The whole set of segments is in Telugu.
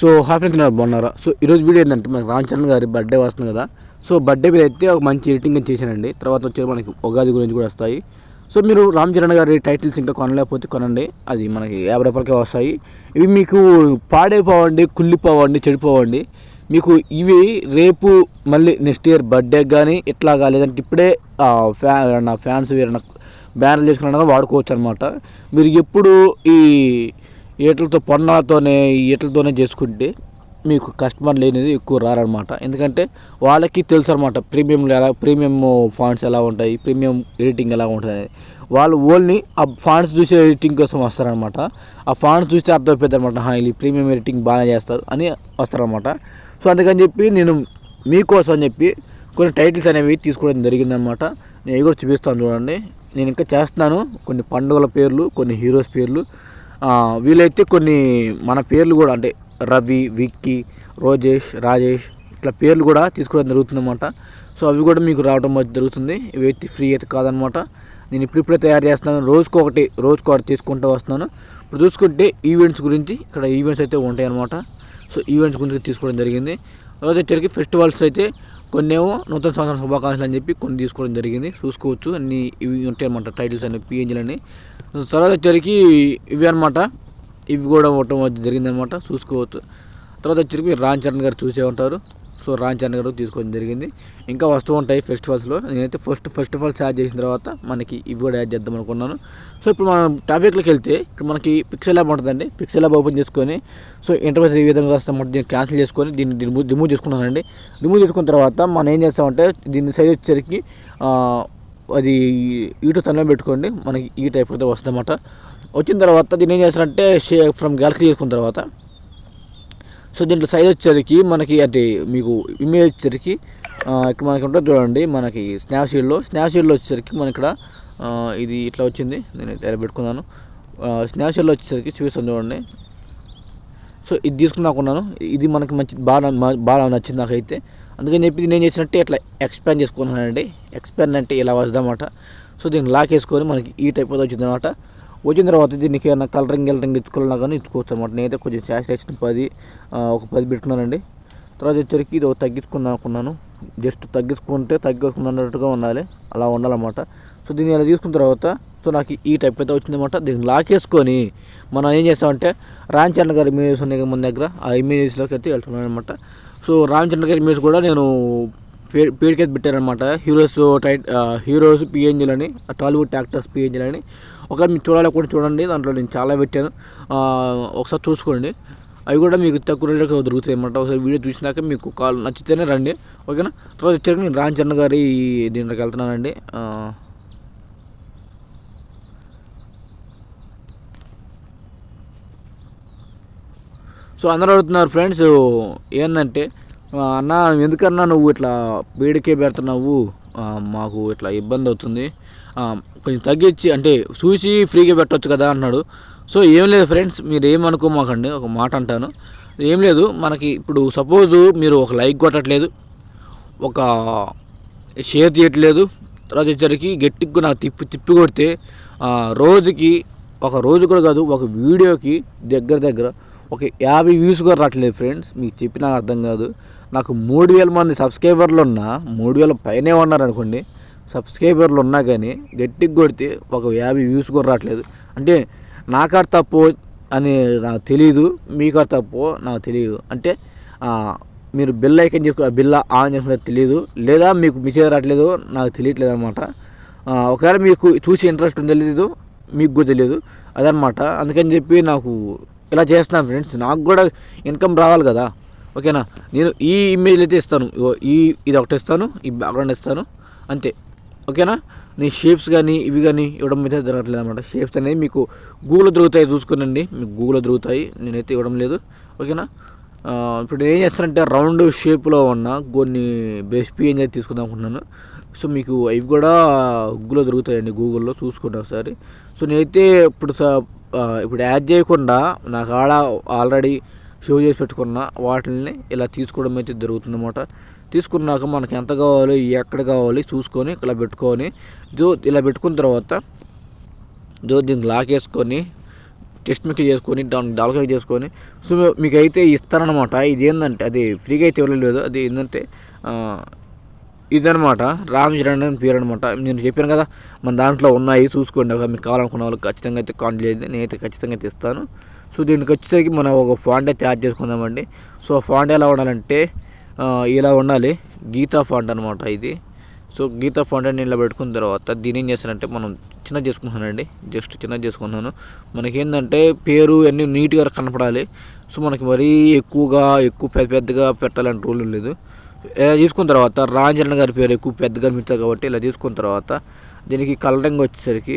సో హాఫ్ హ్యాపీ అవర్ బాగున్నారా? సో ఈరోజు వీడియో ఏంటంటే మనకి రామ్ చరణ్ గారి బర్త్డే వస్తుంది కదా. సో బర్త్డే మీద అయితే ఒక మంచి ఎడిటింగ్ అని చేశానండి తర్వాత వచ్చి మనకి ఉగాది గురించి కూడా వస్తాయి. సో మీరు రామ్ చరణ్ గారి టైటిల్స్ ఇంకా కొనలేకపోతే కొనండి. అది మనకి యాభై రూపాయలకే వస్తాయి. ఇవి మీకు పాడైపోవండి కుళ్ళిపోవండి చెడిపోవండి. మీకు ఇవి రేపు మళ్ళీ నెక్స్ట్ ఇయర్ బర్త్డే కానీ ఇట్లాగా లేదంటే ఇప్పుడే ఫ్యా ఫ్యాన్స్ వేరే బ్యానర్ చేసుకున్నా వాడుకోవచ్చు అనమాట మీరు ఎప్పుడు ఈ ఈటలతో పొన్నాతోనే ఈ ఈటలతోనే చేసుకుంటే మీకు కస్టమర్ లేనిది ఎక్కువ రారనమాట. ఎందుకంటే వాళ్ళకి తెలుసు అనమాట ప్రీమియంలు ఎలా ప్రీమియం ఫాంట్స్ ఎలా ఉంటాయి ప్రీమియం ఎడిటింగ్ ఎలా ఉంటుంది వాళ్ళు ఓన్లీ ఆ ఫాంట్స్ చూసే ఎడిటింగ్ కోసం వస్తారనమాట. ఆ ఫాంట్స్ చూస్తే అర్థమైపోతుంది అనమాట వీళ్ళు ప్రీమియం ఎడిటింగ్ బాగా చేస్తారు అని వస్తారనమాట. సో అందుకని చెప్పి నేను మీకోసం అని చెప్పి కొన్ని టైటిల్స్ అనేవి తీసుకోవడం జరిగిందనమాట. నేను కూడా చూపిస్తాను చూడండి. నేను ఇంకా చేస్తున్నాను కొన్ని పండుగల పేర్లు కొన్ని హీరోస్ పేర్లు. వీలైతే కొన్ని మన పేర్లు కూడా అంటే రవి విక్కీ రోజేష్ రాజేష్ ఇట్లా పేర్లు కూడా తీసుకోవడం జరుగుతుందన్నమాట. సో అవి కూడా మీకు రావడం జరుగుతుంది. ఇవి అయితే ఫ్రీ అయితే కాదనమాట నేను ఇప్పుడిప్పుడే తయారు చేస్తున్నాను. రోజుకు ఒకటి రోజుకు ఒకటి తీసుకుంటూ వస్తున్నాను. ఇప్పుడు చూసుకుంటే ఈవెంట్స్ గురించి ఇక్కడ ఈవెంట్స్ అయితే ఉంటాయి అనమాట సో ఈవెంట్స్ గురించి తీసుకోవడం జరిగింది. తర్వాత ఇక్కడికి ఫెస్టివల్స్ అయితే కొన్ని ఏమో నూతన సంవత్సరం శుభాకాంక్షలు అని చెప్పి కొన్ని తీసుకోవడం జరిగింది. చూసుకోవచ్చు. అన్ని ఇవి ఉంటాయి అన్నమాట టైటిల్స్ అని పిఎన్జీలు అని తర్వాత వచ్చరికి ఇవి అనమాట ఇవి కూడా ఉండటం అది జరిగిందనమాట చూసుకోవచ్చు. తర్వాత వచ్చరికి రామ్ చరణ్ గారు చూసే ఉంటారు. సో రామ్ చరణ్ గారు తీసుకోవడం జరిగింది. ఇంకా వస్తూ ఉంటాయి ఫెస్టివల్స్లో. నేనైతే ఫస్ట్ ఫెస్టివల్ స్టార్ట్ చేసిన తర్వాత మనకి ఇవి కూడా యాడ్ చేద్దాం అనుకున్నాను. సో ఇప్పుడు మనం టాపిక్లోకి వెళ్తే ఇక్కడ మనకి పిక్సెల్ ల్యాబ్ ఉంటుందండి. పిక్సెల్ ల్యాబ్ ఓపెన్ చేసుకొని సో ఇంటర్ఫేస్ ఈ విధంగా వస్తామంటే దీన్ని క్యాన్సిల్ చేసుకొని దీన్ని రిమూవ్ రిమూవ్ చేసుకున్నానండి రిమూవ్ చేసుకున్న తర్వాత మనం ఏం చేస్తామంటే దీని సైజ్ వచ్చేసరికి అది ఈటు తనలో పెట్టుకోండి. మనకి ఈ టైప్ అయితే వస్తుందన్నమాట. వచ్చిన తర్వాత దీన్ని ఏం చేస్తారంటే షే ఫ్రమ్ గ్యాలక్సీ చేసుకున్న తర్వాత సో దీంట్లో సైజ్ వచ్చేసరికి మనకి అంటే మీకు ఇమేజ్ వచ్చేసరికి ఇక్కడ మనకి ఉంటుంది చూడండి మనకి స్నాప్సీడ్లో స్నాప్సీడ్లో వచ్చేసరికి మన ఇక్కడ ఇది ఇట్లా వచ్చింది. నేను ఇలా పెట్టుకున్నాను. స్నాప్సీడ్లో వచ్చేసరికి చూపిస్తాను చూడండి. సో ఇది తీసుకున్నాకున్నాను. ఇది మనకి మంచి బాగా బాగా నచ్చింది నాకైతే. అందుకని చెప్పి నేను చేసినట్టు చేసినట్టే ఇట్లా ఎక్స్పాండ్ చేసుకున్నానండి ఎక్స్పాండ్ అంటే ఇలా వస్తుందన్నమాట. సో దీన్ని లాక్ వేసుకొని మనకి ఈ టైప్ అయితే వచ్చింది అనమాట వచ్చిన తర్వాత దీనికి ఏమైనా కలరింగ్ కలరింగ్ ఇచ్చుకోవాలన్నా కానీ ఇచ్చుకోవచ్చు అనమాట నేనైతే కొంచెం సాటిస్ఫాక్షన్ పది ఒక పది పెట్టుకున్నానండి. తర్వాత వచ్చరికి ఇది ఒక తగ్గించుకుందాం అనుకున్నాను. జస్ట్ తగ్గించుకుంటే తగ్గించుకున్నట్టుగా ఉండాలి. అలా ఉండాలన్నమాట. సో దీన్ని ఇలా తీసుకున్న తర్వాత సో నాకు ఈ టైప్ అయితే వచ్చిందన్నమాట. దీన్ని లాక్ వేసుకొని మనం ఏం చేస్తామంటే రామ్ గారి ఇమేజెస్ ఉన్నాయి మన దగ్గర ఆ ఇమేజెస్లోకి అయితే వెళ్తున్నాను అనమాట సో రామ్ గారి ఇమేజ్ కూడా నేను పే పేరుకైతే పెట్టారనమాట హీరోస్ టైట్ హీరోస్ పిఎన్జీలు అని టాలీవుడ్ యాక్టర్స్ పిఎన్జీలు అని ఒకవేళ మీరు చూడాలనుకుంటే చూడండి దాంట్లో నేను చాలా పెట్టాను. ఒకసారి చూసుకోండి. అవి కూడా మీకు తక్కువ రేట్లకు దొరుకుతాయి అన్నమాట. ఒకసారి వీడియో చూసినాక మీకు కాల్ నచ్చితేనే రండి. ఓకేనా? తర్వాత వచ్చాక నేను రామ్ గారి దీంట్లోకి వెళ్తున్నానండి. సో అందరూ అడుగుతున్నారు ఫ్రెండ్స్ ఏంటంటే అన్న ఎందుకన్నా నువ్వు ఇట్లా వేడికే పెడుతున్నావు? మాకు ఇట్లా ఇబ్బంది అవుతుంది. కొంచెం తగ్గించి అంటే చూసి ఫ్రీగా పెట్టవచ్చు కదా అన్నాడు. సో ఏం లేదు ఫ్రెండ్స్ మీరు ఏమనుకోమాకండి ఒక మాట అంటాను. ఏం లేదు మనకి ఇప్పుడు సపోజు మీరు ఒక లైక్ కొట్టట్లేదు ఒక షేర్ చేయట్లేదు తర్వాత వచ్చేసరికి గట్టిగా నాకు తిప్పి తిప్పి కొడితే రోజుకి ఒక రోజు కూడా కాదు ఒక వీడియోకి దగ్గర దగ్గర ఒక యాభై వ్యూస్ కూడా రావట్లేదు ఫ్రెండ్స్. మీకు చెప్పినా అర్థం కాదు. నాకు మూడు వేల మంది సబ్స్క్రైబర్లు ఉన్నా మూడు వేల పైనే ఉన్నారనుకోండి సబ్స్క్రైబర్లు ఉన్నా కానీ గట్టిగా కొడితే ఒక యాభై వ్యూస్ కూడా రావట్లేదు. అంటే నాకాడ తప్పు అని నాకు తెలియదు మీకాడ తప్పు నాకు తెలియదు అంటే మీరు బిల్ ఐకన్ చేసుకో బిల్ ఆన్ చేసిన తెలియదు లేదా మీకు మెసేజ్ రావట్లేదు నాకు తెలియట్లేదు అనమాట ఒకవేళ మీకు చూసి ఇంట్రెస్ట్ ఉందో తెలియదు మీకు కూడా తెలియదు అదనమాట అందుకని చెప్పి నాకు ఇలా చేస్తున్నాను ఫ్రెండ్స్. నాకు కూడా ఇన్కమ్ రావాలి కదా. ఓకేనా? నేను ఈ ఇమేజ్ అయితే ఇస్తాను. ఈ ఇది ఒకటి ఇస్తాను. ఈ బ్యాక్గ్రౌండ్ ఇస్తాను. అంతే. ఓకేనా? నీ షేప్స్ కానీ ఇవి కానీ ఇవ్వడం అయితే జరగట్లేదు అనమాట షేప్స్ అనేవి మీకు గూగుల్లో దొరుకుతాయి చూసుకోనండి. మీకు గూగుల్లో దొరుకుతాయి. నేనైతే ఇవ్వడం లేదు. ఓకేనా? ఇప్పుడు నేను ఏం చేస్తానంటే రౌండ్ షేప్లో ఉన్న కొన్ని బెస్ట్ పిఎన్జీ తీసుకుందాం అనుకుంటున్నాను. సో మీకు అవి కూడా గుగ్గులో దొరుకుతాయండి గూగుల్లో చూసుకోండి ఒకసారి. సో నేనైతే ఇప్పుడు స- ఇప్పుడు యాడ్ చేయకుండా నాకు ఆడ ఆల్రెడీ షో చేసి పెట్టుకున్న వాటిని ఇలా తీసుకోవడం అయితే జరుగుతుందన్నమాట. తీసుకున్నాక మనకి ఎంత కావాలి ఎక్కడ కావాలి చూసుకొని ఇలా పెట్టుకొని జో ఇలా పెట్టుకున్న తర్వాత జో దీన్ని లాక్ వేసుకొని టెస్ట్ మీకు చేసుకొని దాన్ని డాల్కా చేసుకొని సో మీకు అయితే ఇస్తారనమాట ఇది ఏంటంటే అది ఫ్రీగా అయితే ఇవ్వలేదు. అది ఏంటంటే ఇదనమాట రామ్ చరణ్ అని పేరు అనమాట నేను చెప్పాను కదా మన దాంట్లో ఉన్నాయి చూసుకోండి. ఒక మీకు కావాలనుకున్న వాళ్ళు ఖచ్చితంగా అయితే కాంటాక్ట్ చేయండి. నేనైతే ఖచ్చితంగా తెస్తాను. సో దీనికి వచ్చేసరికి మనం ఒక ఫాంట్ అయితే తయారు చేసుకుందామండి. సో ఆ ఫాంట్ ఎలా ఉండాలంటే ఇలా ఉండాలి. గీతా ఫాంట్ అనమాట ఇది. సో గీతా ఫాంట్ అని ఇలా పెట్టుకున్న తర్వాత దీని ఏం చేస్తానంటే మనం చిన్న చేసుకుంటున్నానండి. జస్ట్ చిన్న చేసుకున్నాను మనకేంటంటే పేరు అన్నీ నీట్గా కనపడాలి. సో మనకి మరీ ఎక్కువగా ఎక్కువ పెద్ద పెద్దగా పెట్టాలని రూల్ లేదు. ఇలా తీసుకున్న తర్వాత రాంజన్ గారి పేరు ఎక్కువ పెద్దగా కనిపించారు కాబట్టి ఇలా తీసుకున్న తర్వాత దీనికి కలరింగ్ వచ్చేసరికి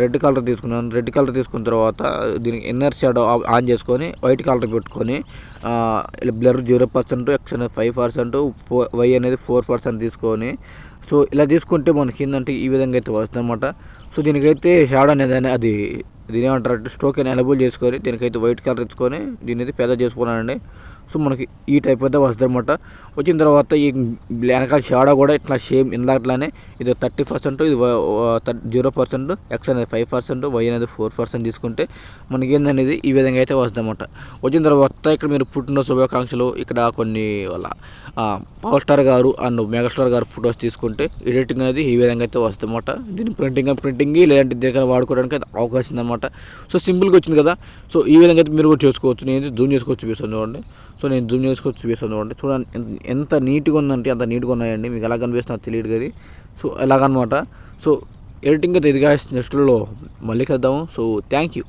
రెడ్ కలర్ తీసుకున్నాను. రెడ్ కలర్ తీసుకున్న తర్వాత దీనికి ఇన్నర్ షాడో ఆన్ చేసుకొని వైట్ కలర్ పెట్టుకొని బ్లర్ జీరో పర్సెంట్ ఎక్స్ అనేది ఫైవ్ పర్సెంట్ వై అనేది ఫోర్ పర్సెంట్ తీసుకొని సో ఇలా తీసుకుంటే మనకి ఏంటంటే ఈ విధంగా అయితే వస్తుంది అనమాట సో దీనికైతే షాడో అనేది అది దీని ఏమంటారు స్టోక్ అని ఎనబుల్ చేసుకొని దీనికైతే వైట్ కలర్ ఇచ్చుకొని దీని అయితే పెద్ద చేసుకున్నానండి. సో మనకి ఈ టైప్ అయితే వస్తుంది అనమాట వచ్చిన తర్వాత ఈ వెనకాల షాడో కూడా ఇట్లా సేమ్ ఇందాకట్లానే ఇది థర్టీ పర్సెంట్ ఇది జీరో పర్సెంట్ ఎక్స్ అనేది ఫైవ్ పర్సెంట్ వై అనేది ఫోర్ పర్సెంట్ తీసుకుంటే మనకి ఏందనేది ఈ విధంగా అయితే వస్తుంది అనమాట వచ్చిన తర్వాత ఇక్కడ మీరు పుట్టిన శుభాకాంక్షలు ఇక్కడ కొన్ని వాళ్ళ పవర్ స్టార్ గారు అండ్ మెగాస్టార్ గారు ఫొటోస్ తీసుకుంటే ఎడిటింగ్ అనేది ఈ విధంగా అయితే వస్తుంది అనమాట దీని ప్రింటింగ్ ప్రింటింగ్ లేదంటే దేనికైనా వాడుకోవడానికి అయితే అవకాశం ఉందన్నమాట. సో సింపుల్గా వచ్చింది కదా. సో ఈ విధంగా అయితే మీరు కూడా చేసుకోవచ్చు. నేను జూమ్ చేసుకోవచ్చు చూపిస్తాను చూడండి సో నేను జూమ్ చేసుకొచ్చి చూపిస్తాను చూడండి. చూడండి ఎంత- ఎంత నీట్గా ఉందంటే అంత నీట్గా ఉన్నాయండి. మీకు ఎలా కనిపిస్తుందో తెలియదు కదా సో ఎలాగనమాట. సో ఎడిటింగ్ అయితే ఇదిగా నెక్స్ట్లో మళ్ళీ కలుద్దాము. So thank you.